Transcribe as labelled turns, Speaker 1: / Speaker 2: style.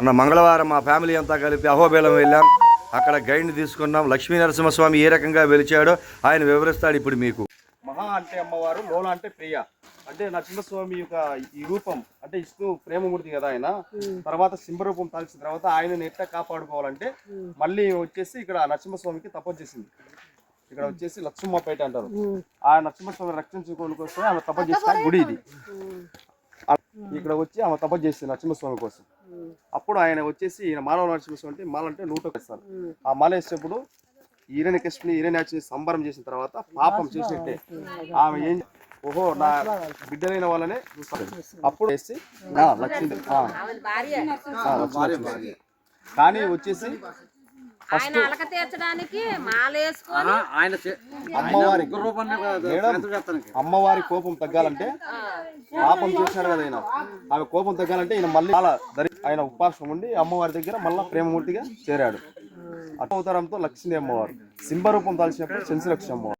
Speaker 1: మొన్న మంగళవారం మా ఫ్యామిలీ అంతా కలిపి అహోబేలం వెళ్ళాం. అక్కడ గైడ్ని తీసుకున్నాం. లక్ష్మీ నరసింహస్వామి ఏ రకంగా వెలిచాడో ఆయన వివరిస్తాడు ఇప్పుడు మీకు.
Speaker 2: మహా అంటే అమ్మవారు లోల అంటే ప్రియ. అంటే నరసింహస్వామి యొక్క ఈ రూపం అంటే విష్ణు ప్రేమమూర్తి కదా ఆయన. తర్వాత సింహరూపం తాల్చిన తర్వాత ఆయనను ఎట్లా కాపాడుకోవాలంటే మళ్ళీ వచ్చేసి ఇక్కడ నరసింహస్వామికి తపస్సు చేసింది. ఇక్కడ వచ్చేసి లక్ష్మమ్మపేట అంటారు. ఆ నరసింహస్వామిని రక్షించుకోవడం కోసం ఆమె తపస్సు చేసిన గుడి ఇది. ఇక్కడ వచ్చి ఆమె తపస్సు చేసింది నరసింహస్వామి కోసం. అప్పుడు ఆయన వచ్చేసి ఈయన మానవ నరసింహస్వామి అంటే మాల అంటే నూట వేస్తారు ఆ మాల వేసేటప్పుడు ఈరని కృష్ణుని ఈరని సంబరం చేసిన తర్వాత పాపం చేసినట్టే. ఆమె ఏం ఓహో నా బిడ్డలైన వాళ్ళనే చూస్తారు అప్పుడు వేసి ఆ, లక్ష్మీ ఆ, ఆ, లక్ష్మీ నరసింహస్వామి. కానీ వచ్చేసి
Speaker 3: ఆయన అలక తీర్చడానికి మాల వేసుకొని
Speaker 2: అమ్మవారి మేడం, అమ్మవారి కోపం తగ్గాలంటే పాపం చేశాడు కదా ఆయన ఆమె కోపం తగ్గాలంటే ఈయన మళ్ళీ చాలా దరి- ఆయన ఉపాసం ఉండి అమ్మవారి దగ్గర మళ్ళా ప్రేమమూర్తిగా చేరాడు. అటు అవతారంతో లక్ష్మీ అమ్మవారు. సింహరూపం దాల్చినప్పుడు శంసి లక్ష్మి అమ్మవారు.